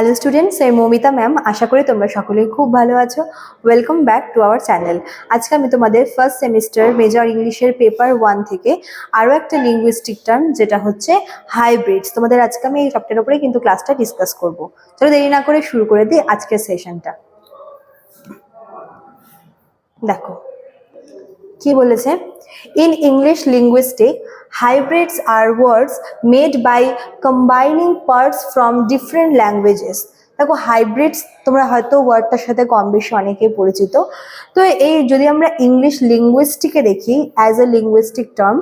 Hello students আমি Moumita ma'am আশা করি তোমরা সকলেই খুব ভালো আছো। Welcome back to our channel আজকে আমি তোমাদের ফার্স্ট সেমিস্টার মেজর ইংলিশের পেপার ওয়ান থেকে আরও একটা লিঙ্গুইস্টিক টার্ম যেটা হচ্ছে হাইব্রিডস তোমাদের আজকে আমি এই টপিকের উপরে কিন্তু ক্লাসটা ডিসকাস করব। চলো দেরি না করে শুরু করে দিই আজকের সেশনটা দেখো, কি বলেছে? In English linguistics, hybrids are words made by combining parts from different languages. দেখো হাইব্রিডস তোমরা হয়তো ওয়ার্ডটার সাথে কম বেশি অনেকেই পরিচিত। তো এই যদি আমরা ইংলিশ লিঙ্গুইস্টিকে দেখি as a linguistic term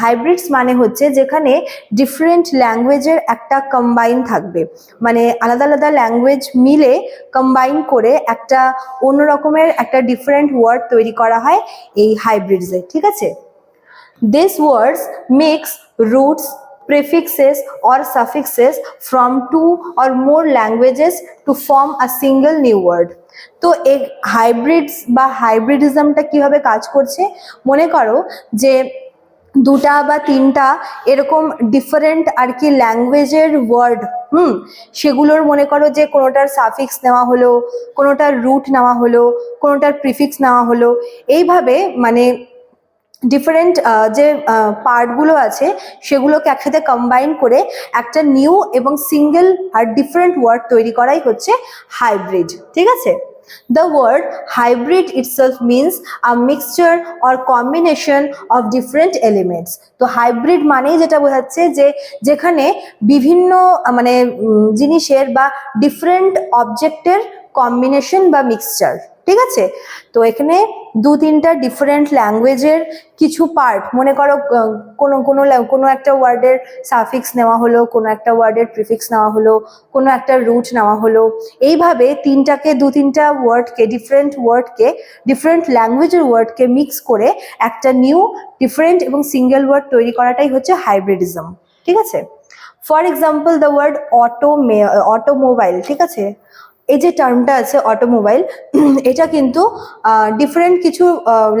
hybrids মানে হচ্ছে যেখানে ডিফারেন্ট ল্যাঙ্গুয়েজের একটা কম্বাইন থাকবে। মানে আলাদা আলাদা ল্যাঙ্গুয়েজ মিলে কম্বাইন করে একটা অন্য রকমের একটা ডিফারেন্ট ওয়ার্ড তৈরি করা হয় এই হাইব্রিডসে ঠিক আছে? This words mix roots, prefixes or suffixes from two or more languages to form a single new word. তো এই হাইব্রিডস বা হাইব্রিডিজমটা কীভাবে কাজ করছে? মনে করো যে দুটা বা তিনটা এরকম ডিফারেন্ট আর কি ল্যাঙ্গুয়েজের ওয়ার্ড হুম? সেগুলোর মনে করো যে কোনোটার সাফিক্স নেওয়া হলো, কোনোটার রুট নেওয়া হলো, কোনোটার প্রিফিক্স নেওয়া হলো। এইভাবে মানে ডিফারেন্ট যে পার্টগুলো আছে, সেগুলোকে একসাথে কম্বাইন করে একটা নিউ এবং সিঙ্গেল আর ডিফারেন্ট ওয়ার্ড তৈরি করাই হচ্ছে হাইব্রিড ঠিক আছে? The word hybrid itself means a mixture or combination of different elements তো হাইব্রিড মানেই যেটা বোঝাচ্ছে যে, যেখানে বিভিন্ন মানে জিনিসের বা ডিফারেন্ট অবজেক্টের কম্বিনেশন বা মিক্সচার ঠিক আছে? তো এখানে দু তিনটা ডিফারেন্ট ল্যাঙ্গুয়েজের কিছু পার্ট মনে করো কোনো কোনো কোনো একটা ওয়ার্ডের সাফিক্স নেওয়া হলো, কোনো একটা ওয়ার্ডের প্রিফিক্স নেওয়া হলো, কোনো একটা রুট নেওয়া হলো। এইভাবে তিনটাকে, দু তিনটা ওয়ার্ডকে ডিফারেন্ট ওয়ার্ডকে ডিফারেন্ট ল্যাঙ্গুয়েজের ওয়ার্ডকে মিক্স করে একটা নিউ ডিফারেন্ট এবং সিঙ্গেল ওয়ার্ড তৈরি করাটাই হচ্ছে হাইব্রিডিজম ঠিক আছে? For example the word auto automobile ঠিক আছে? এই যে টার্মটা আছে অটোমোবাইল এটা কিন্তু ডিফারেন্ট কিছু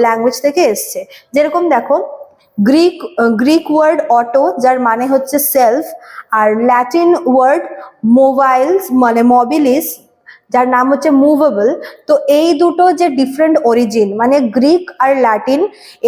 ল্যাঙ্গুয়েজ থেকে এসছে। যেরকম দেখো গ্রিক গ্রিক ওয়ার্ড অটো যার মানে হচ্ছে সেলফ আর ল্যাটিন ওয়ার্ড মোবাইলস মানে মবিলিস যার নাম হচ্ছে মুভেবল তো এই দুটো যে ডিফারেন্ট অরিজিন মানে গ্রিক আর ল্যাটিন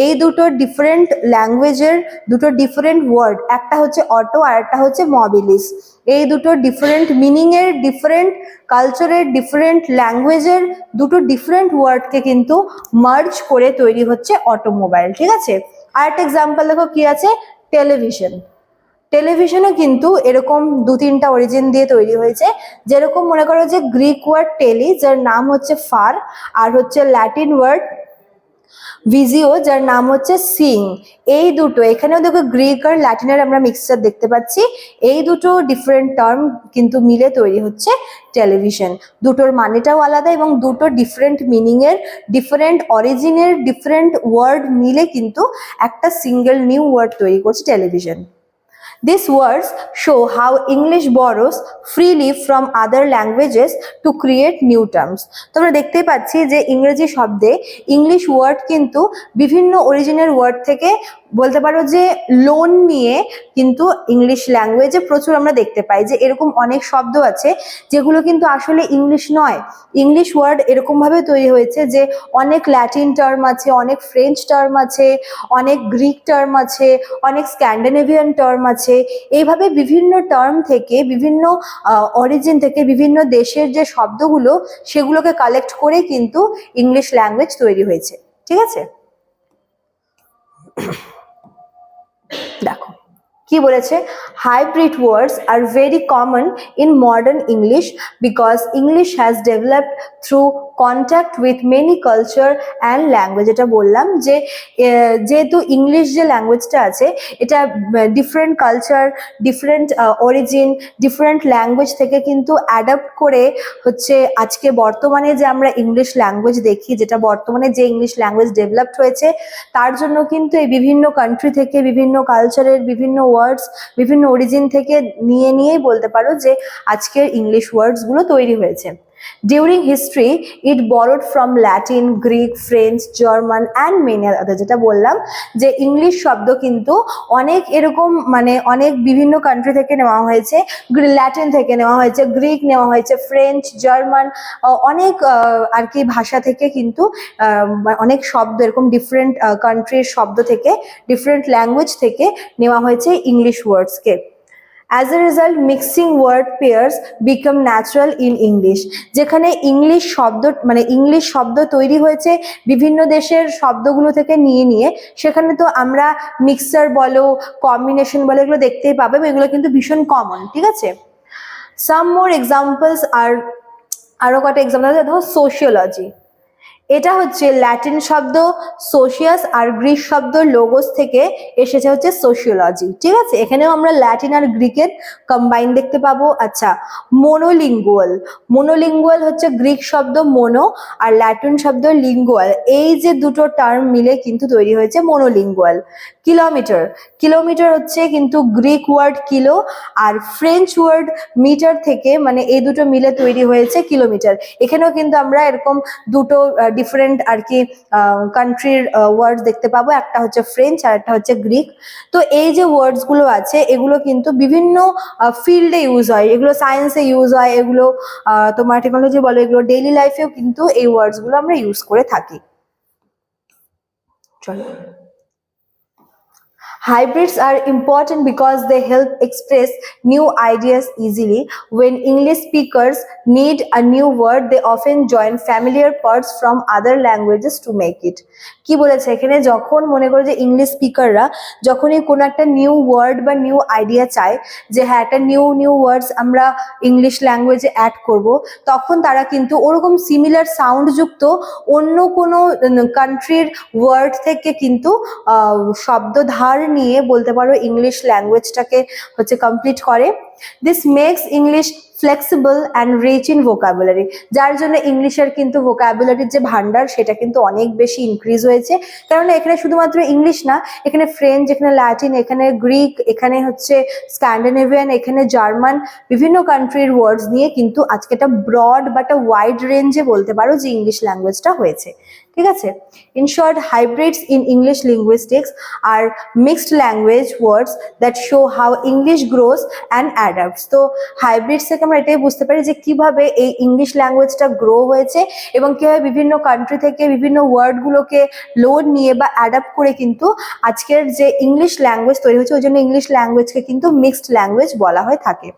এই দুটো ডিফারেন্ট ল্যাঙ্গুয়েজের দুটো ডিফারেন্ট ওয়ার্ড একটা হচ্ছে অটো আর একটা হচ্ছে মবিলিস এই দুটো ডিফারেন্ট মিনিংয়ের ডিফারেন্ট কালচারের ডিফারেন্ট ল্যাঙ্গুয়েজের দুটো ডিফারেন্ট ওয়ার্ডকে কিন্তু মার্জ করে তৈরি হচ্ছে অটোমোবাইল ঠিক আছে? আর একটা এক্সাম্পল দেখো কি আছে? টেলিভিশন টেলিভিশনও কিন্তু এরকম দু তিনটা অরিজিন দিয়ে তৈরি হয়েছে। যেরকম মনে করো যে গ্রিক ওয়ার্ড টেলি যার নাম হচ্ছে ফার আর হচ্ছে ল্যাটিন ওয়ার্ড ভিজিও যার নাম হচ্ছে সিং এই দুটো, এখানেও দেখো গ্রিক আর ল্যাটিনের আমরা মিক্সচার দেখতে পাচ্ছি। এই দুটো ডিফারেন্ট টার্ম কিন্তু মিলে তৈরি হচ্ছে টেলিভিশন দুটোর মানেটাও আলাদা এবং দুটো ডিফারেন্ট মিনিংয়ের ডিফারেন্ট অরিজিনের ডিফারেন্ট ওয়ার্ড মিলে কিন্তু একটা সিঙ্গেল নিউ ওয়ার্ড তৈরি করছে television These words show how English borrows freely from other languages to create new terms. তোমরা দেখতে পাচ্ছি যে ইংরেজি শব্দে ইংলিশ ওয়ার্ড কিন্তু বিভিন্ন অরিজিনের ওয়ার্ড থেকে বলতে পারো যে লোন নিয়ে কিন্তু ইংলিশ ল্যাঙ্গুয়েজে প্রচুর আমরা দেখতে পাই যে এরকম অনেক শব্দ আছে যেগুলো কিন্তু আসলে ইংলিশ নয়। ইংলিশ ওয়ার্ড এরকমভাবে তৈরি হয়েছে যে অনেক ল্যাটিন টার্ম আছে, অনেক ফ্রেঞ্চ টার্ম আছে, অনেক গ্রিক টার্ম আছে, অনেক স্ক্যান্ডেনেভিয়ান টার্ম আছে। এইভাবে বিভিন্ন টার্ম থেকে, বিভিন্ন অরিজিন থেকে বিভিন্ন দেশের যে শব্দগুলো সেগুলোকে কালেক্ট করে কিন্তু ইংলিশ ল্যাঙ্গুয়েজ তৈরি হয়েছে। ঠিক আছে? কি বলেছে hybrid words are very common in modern English because English has developed through contact with many culture and language এটা বললাম যে যেহেতু ইংলিশ যে ল্যাঙ্গুয়েজটা আছে, এটা different culture different origin different language থেকে কিন্তু অ্যাডাপ্ট করে হচ্ছে আজকে বর্তমানে যে আমরা ইংলিশ ল্যাঙ্গুয়েজ দেখি, যেটা বর্তমানে যে ইংলিশ ল্যাঙ্গুয়েজ ডেভেলপড হয়েছে, তার জন্য কিন্তু এই বিভিন্ন কান্ট্রি থেকে, বিভিন্ন কালচারের বিভিন্ন ওয়ার্ডস বিভিন্ন অরিজিন থেকে নিয়ে নিয়েই বলতে পারো যে আজকের ইংলিশ ওয়ার্ডসগুলো তৈরি হয়েছে। During history it borrowed from Latin Greek French German and many other যেটা বললাম যে ইংলিশ শব্দ কিন্তু অনেক এরকম মানে অনেক বিভিন্ন কান্ট্রি থেকে নেওয়া হয়েছে। ল্যাটিন থেকে নেওয়া হয়েছে গ্রিক নেওয়া হয়েছে ফ্রেঞ্চ জার্মান অনেক আর কি ভাষা থেকে কিন্তু অনেক শব্দ, এরকম ডিফারেন্ট কান্ট্রির শব্দ থেকে ডিফারেন্ট ল্যাঙ্গুয়েজ থেকে নেওয়া হয়েছে English ওয়ার্ডসকে as a result mixing word pairs become natural in English যেখানে ইংলিশ শব্দ মানে ইংলিশ শব্দ তৈরি হয়েছে বিভিন্ন দেশের শব্দগুলো থেকে নিয়ে নিয়ে, সেখানে তো আমরা মিক্সার বলো কম্বিনেশন বলো, এগুলো দেখতেই পাবে এগুলো কিন্তু ভীষণ কমন ঠিক আছে? সাম মোর এক্সাম্পলস আর আরও কটা এক্সাম্পল দেখো সোশিওলজি এটা হচ্ছে ল্যাটিন শব্দ, সোশিয়াস আর গ্রিক শব্দ লোগোস থেকে এসেছে হচ্ছে সোশিওলজি। ঠিক আছে? এখানেও আমরা ল্যাটিন আর গ্রিকের কম্বাইন দেখতে পাবো। আচ্ছা মোনোলিঙ্গুয়াল। মোনোলিঙ্গুয়াল হচ্ছে গ্রিক শব্দ মোনো আর ল্যাটিন শব্দ লিঙ্গুয়াল। এই যে দুটো টার্ম মিলে কিন্তু তৈরি হয়েছে মোনোলিঙ্গুয়াল। কিলোমিটার। কিলোমিটার হচ্ছে কিন্তু গ্রিক ওয়ার্ড কিলো আর ফ্রেঞ্চ ওয়ার্ড মিটার থেকে মানে এই দুটো মিলে তৈরি হয়েছে কিলোমিটার। এখানেও কিন্তু আমরা এরকম দুটো ডিফারেন্ট আর কি কান্ট্রির ওয়ার্ডস দেখতে পাবো। একটা হচ্ছে ফ্রেঞ্চ আর একটা হচ্ছে গ্রিক তো এই যে ওয়ার্ডসগুলো আছে, এগুলো কিন্তু বিভিন্ন ফিল্ডে ইউজ হয়। এগুলো সায়েন্সে ইউজ হয়, এগুলো তোমার টেকনোলজি বলো, এগুলো ডেইলি লাইফেও কিন্তু এই ওয়ার্ডসগুলো আমরা ইউজ করে থাকি। চলো। Hybrids are important because they help express new ideas easily. When English speakers need a new word, they often join familiar parts from other languages to make it. কি বলেছে এখানে যখন মনে করো যে ইংলিশ স্পিকাররা যখনই কোনো একটা নিউ ওয়ার্ড বা নিউ আইডিয়া চায় যে হ্যাঁ একটা নিউ নিউ ওয়ার্ডস আমরা ইংলিশ ল্যাঙ্গুয়েজে অ্যাড করব তখন তারা কিন্তু ওরকম সিমিলার সাউন্ড যুক্ত অন্য কোনো কান্ট্রির ওয়ার্ড থেকে কিন্তু শব্দ ধার নিয়ে বলতে পারো ইংলিশ ল্যাঙ্গুয়েজটাকে হচ্ছে কমপ্লিট করে। This makes English flexible and rich in vocabulary যার জন্য ইংলিশের কিন্তু ভোকাবুলারির যে ভান্ডার সেটা কিন্তু অনেক বেশি ইনক্রিজ হয়েছে। কেননা এখানে শুধুমাত্র ইংলিশ না, এখানে ফ্রেঞ্চ এখানে ল্যাটিন এখানে গ্রিক এখানে হচ্ছে স্ক্যান্ডিনেভিয়ান এখানে জার্মান বিভিন্ন কান্ট্রির ওয়ার্ডস নিয়ে কিন্তু আজকে একটা ব্রড বা একটা ওয়াইড রেঞ্জে বলতে পারো যে ইংলিশ ল্যাঙ্গুয়েজটা হয়েছে। ঠিক আছে? In short hybrids in English linguistics are mixed language words that show how English grows and adapts তো হাইব্রিডস থেকে আমরা এটাই বুঝতে পারি যে কীভাবে এই ইংলিশ ল্যাঙ্গুয়েজটা গ্রো হয়েছে এবং কীভাবে বিভিন্ন কান্ট্রি থেকে বিভিন্ন ওয়ার্ডগুলোকে লোড নিয়ে বা অ্যাডাপ্ট করে কিন্তু আজকের যে ইংলিশ ল্যাঙ্গুয়েজ তৈরি হয়েছে ওই জন্য ইংলিশ ল্যাঙ্গুয়েজকে কিন্তু মিক্সড ল্যাঙ্গুয়েজ বলা হয়ে থাকে।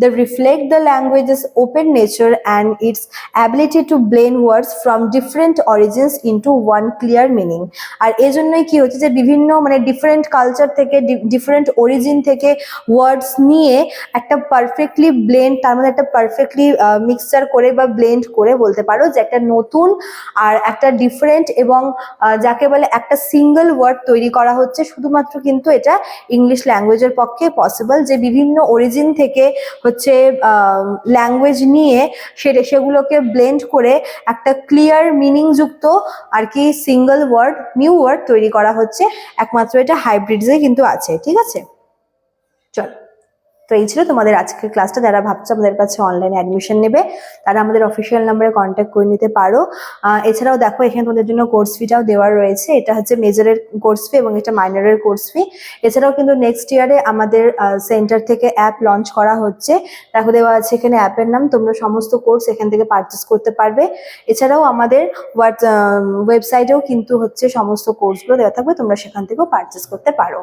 They reflect the language's open nature and its ability to blend words from different origins into one clear meaning. আর এই জন্যই কি হচ্ছে যে বিভিন্ন মানে ডিফারেন্ট কালচার থেকে ডিফারেন্ট অরিজিন থেকে ওয়ার্ডস নিয়ে একটা পারফেক্টলি ব্লেন্ড তার মধ্যে একটা পারফেক্টলি মিক্সচার করে বা ব্লেন্ড করে বলতে পারো যে একটা নতুন আর একটা ডিফারেন্ট এবং যাকে বলে একটা সিঙ্গেল ওয়ার্ড তৈরি করা হচ্ছে শুধুমাত্র কিন্তু এটা ইংলিশ ল্যাঙ্গুয়েজের পক্ষে পসিবল যে বিভিন্ন অরিজিন থেকে হচ্ছে ল্যাঙ্গুয়েজ নিয়ে সেটা সেগুলোকে ব্লেন্ড করে একটা ক্লিয়ার মিনিং যুক্ত আর কি সিঙ্গল ওয়ার্ড নিউ ওয়ার্ড তৈরি করা হচ্ছে। একমাত্র এটা হাইব্রিডসে কিন্তু আছে, ঠিক আছে? চল। তো এই ছিল তোমাদের আজকের ক্লাসটা যারা ভাবছ আমাদের কাছে অনলাইনে অ্যাডমিশন নেবে, তারা আমাদের অফিসিয়াল নাম্বারে কন্ট্যাক্ট করে নিতে পারো। এছাড়াও দেখো, এখানে তোমাদের জন্য কোর্স ফিটাও দেওয়া রয়েছে। এটা হচ্ছে মেজরের কোর্স ফি এবং এটা মাইনরের কোর্স ফি এছাড়াও কিন্তু নেক্সট ইয়ারে আমাদের সেন্টার থেকে অ্যাপ লঞ্চ করা হচ্ছে। দেখো, দেওয়া আছে এখানে অ্যাপের নাম। তোমরা সমস্ত কোর্স এখান থেকে পারচেস করতে পারবে। এছাড়াও আমাদের ওয়েবসাইটেও কিন্তু হচ্ছে সমস্ত কোর্সগুলো দেওয়া থাকবে। তোমরা সেখান থেকেও পারচেস করতে পারো।